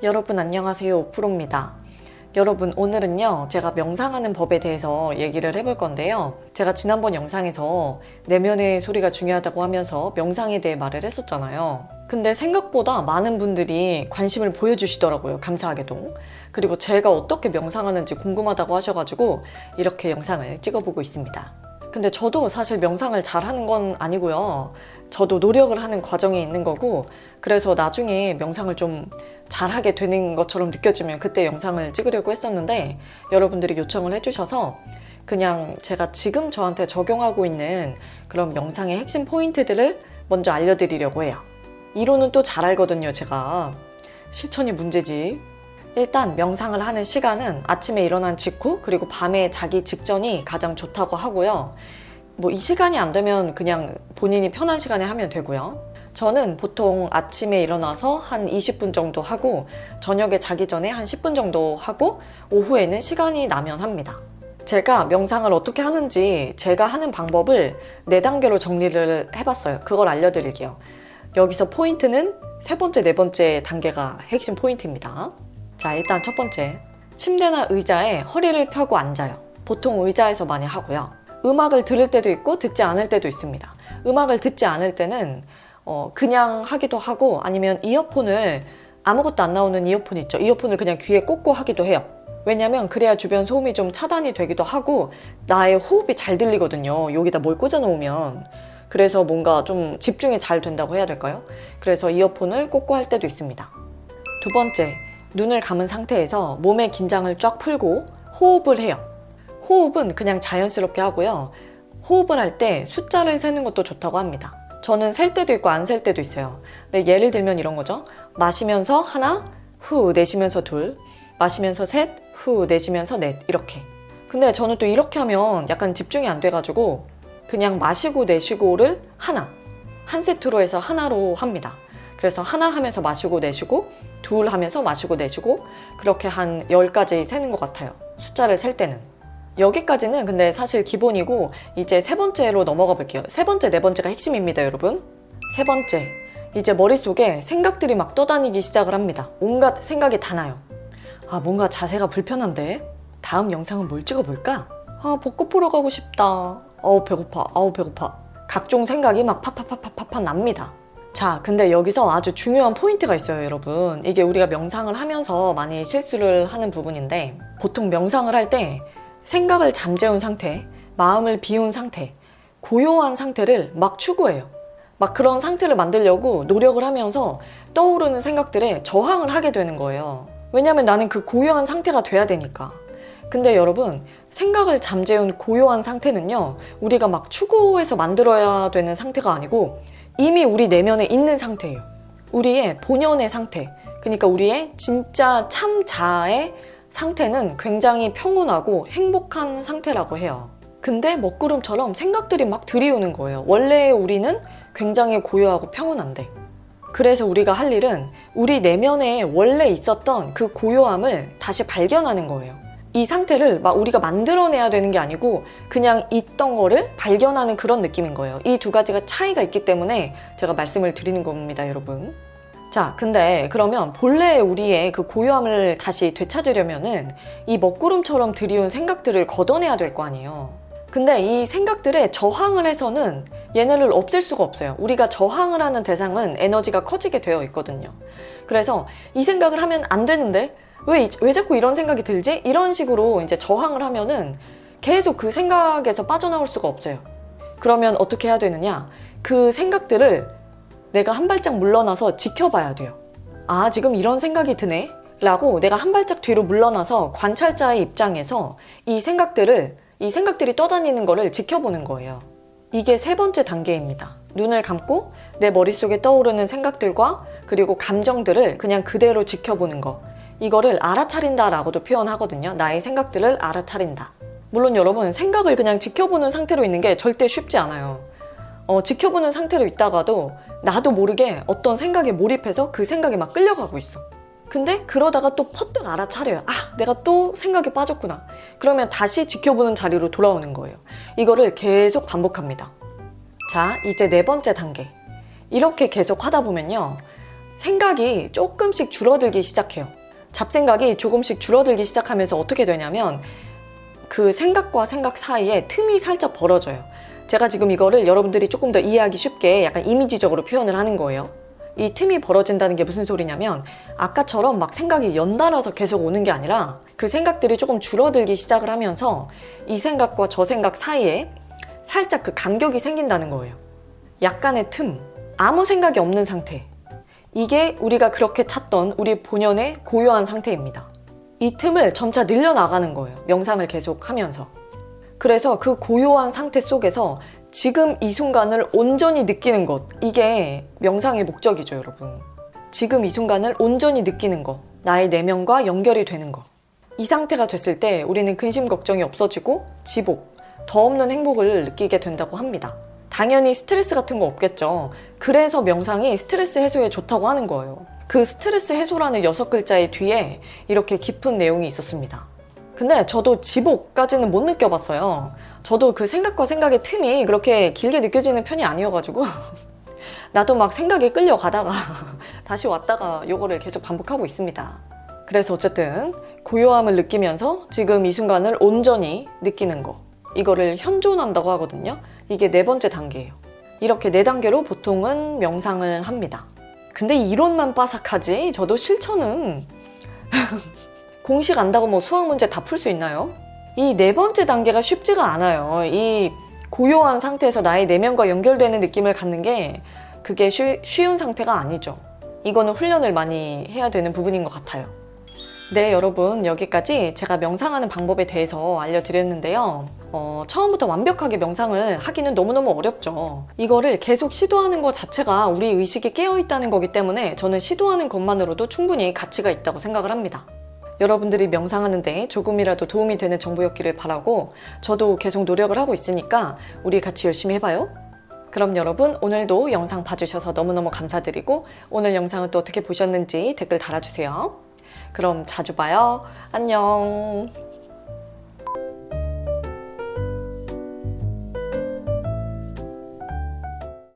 여러분 안녕하세요 오프로입니다. 여러분 오늘은요 제가 명상하는 법에 대해서 얘기를 해볼 건데요. 제가 지난번 영상에서 내면의 소리가 중요하다고 하면서 명상에 대해 말을 했었잖아요. 근데 생각보다 많은 분들이 관심을 보여주시더라고요. 감사하게도. 그리고 제가 어떻게 명상하는지 궁금하다고 하셔가지고 이렇게 영상을 찍어보고 있습니다. 근데 저도 사실 명상을 잘 하는 건 아니고요. 저도 노력을 하는 과정에 있는 거고, 그래서 나중에 명상을 좀 잘하게 되는 것처럼 느껴지면 그때 영상을 찍으려고 했었는데, 여러분들이 요청을 해주셔서 그냥 제가 지금 저한테 적용하고 있는 그런 명상의 핵심 포인트들을 먼저 알려드리려고 해요. 이론은 또 잘 알거든요, 제가. 실천이 문제지. 일단 명상을 하는 시간은 아침에 일어난 직후 그리고 밤에 자기 직전이 가장 좋다고 하고요. 뭐 이 시간이 안 되면 그냥 본인이 편한 시간에 하면 되고요. 저는 보통 아침에 일어나서 한 20분 정도 하고 저녁에 자기 전에 한 10분 정도 하고 오후에는 시간이 나면 합니다. 제가 명상을 어떻게 하는지 제가 하는 방법을 네 단계로 정리를 해봤어요. 그걸 알려드릴게요. 여기서 포인트는 세 번째, 네 번째 단계가 핵심 포인트입니다. 자, 일단 첫 번째. 침대나 의자에 허리를 펴고 앉아요. 보통 의자에서 많이 하고요. 음악을 들을 때도 있고 듣지 않을 때도 있습니다. 음악을 듣지 않을 때는 어, 그냥 하기도 하고 아니면 이어폰을 아무것도 안 나오는 이어폰 있죠. 이어폰을 그냥 귀에 꽂고 하기도 해요. 왜냐면 그래야 주변 소음이 좀 차단이 되기도 하고 나의 호흡이 잘 들리거든요. 여기다 뭘 꽂아 놓으면. 그래서 뭔가 좀 집중이 잘 된다고 해야 될까요? 그래서 이어폰을 꽂고 할 때도 있습니다. 두 번째, 눈을 감은 상태에서 몸의 긴장을 쫙 풀고 호흡을 해요. 호흡은 그냥 자연스럽게 하고요. 호흡을 할 때 숫자를 세는 것도 좋다고 합니다. 저는 셀 때도 있고 안 셀 때도 있어요. 네, 예를 들면 이런 거죠. 마시면서 하나, 후, 내쉬면서 둘, 마시면서 셋, 후, 내쉬면서 넷, 이렇게. 근데 저는 또 이렇게 하면 약간 집중이 안 돼가지고 그냥 마시고 내쉬고를 하나, 한 세트로 해서 하나로 합니다. 그래서 하나 하면서 마시고 내쉬고 둘 하면서 마시고 내쉬고 그렇게 한 10가지 세는 것 같아요. 숫자를 셀 때는. 여기까지는 근데 사실 기본이고 이제 세 번째로 넘어가 볼게요. 세 번째, 네 번째가 핵심입니다, 여러분. 세 번째. 이제 머릿속에 생각들이 막 떠다니기 시작을 합니다. 온갖 생각이 다 나요. 아, 뭔가 자세가 불편한데? 다음 영상은 뭘 찍어볼까? 아, 벚꽃 보러 가고 싶다. 어우, 배고파. 아우, 배고파. 각종 생각이 막 파파파파파파 납니다. 자, 근데 여기서 아주 중요한 포인트가 있어요, 여러분. 이게 우리가 명상을 하면서 많이 실수를 하는 부분인데, 보통 명상을 할 때 생각을 잠재운 상태, 마음을 비운 상태, 고요한 상태를 막 추구해요. 막 그런 상태를 만들려고 노력을 하면서 떠오르는 생각들에 저항을 하게 되는 거예요. 왜냐면 나는 그 고요한 상태가 돼야 되니까. 근데 여러분, 생각을 잠재운 고요한 상태는요, 우리가 막 추구해서 만들어야 되는 상태가 아니고, 이미 우리 내면에 있는 상태예요. 우리의 본연의 상태. 그러니까 우리의 진짜 참 자아의 상태는 굉장히 평온하고 행복한 상태라고 해요. 근데 먹구름처럼 생각들이 막 들이우는 거예요. 원래 우리는 굉장히 고요하고 평온한데. 그래서 우리가 할 일은 우리 내면에 원래 있었던 그 고요함을 다시 발견하는 거예요. 이 상태를 막 우리가 만들어내야 되는 게 아니고 그냥 있던 거를 발견하는 그런 느낌인 거예요. 이 두 가지가 차이가 있기 때문에 제가 말씀을 드리는 겁니다, 여러분. 자, 근데 그러면 본래 우리의 그 고요함을 다시 되찾으려면은 이 먹구름처럼 들이운 생각들을 걷어내야 될 거 아니에요. 근데 이 생각들에 저항을 해서는 얘네를 없앨 수가 없어요. 우리가 저항을 하는 대상은 에너지가 커지게 되어 있거든요. 그래서 이 생각을 하면 안 되는데 왜, 이- 왜 자꾸 이런 생각이 들지? 이런 식으로 이제 저항을 하면은 계속 그 생각에서 빠져나올 수가 없어요. 그러면 어떻게 해야 되느냐? 그 생각들을 내가 한 발짝 물러나서 지켜봐야 돼요. 아, 지금 이런 생각이 드네? 라고 내가 한 발짝 뒤로 물러나서 관찰자의 입장에서 이 생각들을, 이 생각들이 떠다니는 거를 지켜보는 거예요. 이게 세 번째 단계입니다. 눈을 감고 내 머릿속에 떠오르는 생각들과 그리고 감정들을 그냥 그대로 지켜보는 거. 이거를 알아차린다라고도 표현하거든요. 나의 생각들을 알아차린다. 물론 여러분, 생각을 그냥 지켜보는 상태로 있는 게 절대 쉽지 않아요. 어, 지켜보는 상태로 있다가도 나도 모르게 어떤 생각에 몰입해서 그 생각에 막 끌려가고 있어. 근데 그러다가 또 퍼뜩 알아차려요. 아, 내가 또 생각에 빠졌구나. 그러면 다시 지켜보는 자리로 돌아오는 거예요. 이거를 계속 반복합니다. 자, 이제 네 번째 단계. 이렇게 계속 하다 보면요. 생각이 조금씩 줄어들기 시작해요. 잡생각이 조금씩 줄어들기 시작하면서 어떻게 되냐면 그 생각과 생각 사이에 틈이 살짝 벌어져요. 제가 지금 이거를 여러분들이 조금 더 이해하기 쉽게 약간 이미지적으로 표현을 하는 거예요. 이 틈이 벌어진다는 게 무슨 소리냐면 아까처럼 막 생각이 연달아서 계속 오는 게 아니라 그 생각들이 조금 줄어들기 시작을 하면서 이 생각과 저 생각 사이에 살짝 그 간격이 생긴다는 거예요. 약간의 틈, 아무 생각이 없는 상태. 이게 우리가 그렇게 찾던 우리 본연의 고요한 상태입니다. 이 틈을 점차 늘려나가는 거예요. 명상을 계속 하면서. 그래서 그 고요한 상태 속에서 지금 이 순간을 온전히 느끼는 것. 이게 명상의 목적이죠, 여러분. 지금 이 순간을 온전히 느끼는 것. 나의 내면과 연결이 되는 것. 이 상태가 됐을 때 우리는 근심 걱정이 없어지고 지복, 더 없는 행복을 느끼게 된다고 합니다. 당연히 스트레스 같은 거 없겠죠. 그래서 명상이 스트레스 해소에 좋다고 하는 거예요. 그 스트레스 해소라는 여섯 글자의 뒤에 이렇게 깊은 내용이 있었습니다. 근데 저도 지복까지는 못 느껴봤어요. 저도 그 생각과 생각의 틈이 그렇게 길게 느껴지는 편이 아니어가지고 나도 막 생각에 끌려가다가 다시 왔다가 요거를 계속 반복하고 있습니다. 그래서 어쨌든 고요함을 느끼면서 지금 이 순간을 온전히 느끼는 거 이거를 현존한다고 하거든요. 이게 네 번째 단계예요. 이렇게 네 단계로 보통은 명상을 합니다. 근데 이론만 빠삭하지 저도 실천은 공식 안다고 뭐 수학 문제 다 풀 수 있나요? 이 네 번째 단계가 쉽지가 않아요. 이 고요한 상태에서 나의 내면과 연결되는 느낌을 갖는 게 그게 쉬, 쉬운 상태가 아니죠. 이거는 훈련을 많이 해야 되는 부분인 것 같아요. 네, 여러분. 여기까지 제가 명상하는 방법에 대해서 알려드렸는데요. 어, 처음부터 완벽하게 명상을 하기는 너무너무 어렵죠. 이거를 계속 시도하는 것 자체가 우리 의식이 깨어있다는 거기 때문에 저는 시도하는 것만으로도 충분히 가치가 있다고 생각을 합니다. 여러분들이 명상하는데 조금이라도 도움이 되는 정보였기를 바라고 저도 계속 노력을 하고 있으니까 우리 같이 열심히 해봐요. 그럼 여러분 오늘도 영상 봐주셔서 너무너무 감사드리고 오늘 영상은 또 어떻게 보셨는지 댓글 달아주세요. 그럼 자주 봐요. 안녕.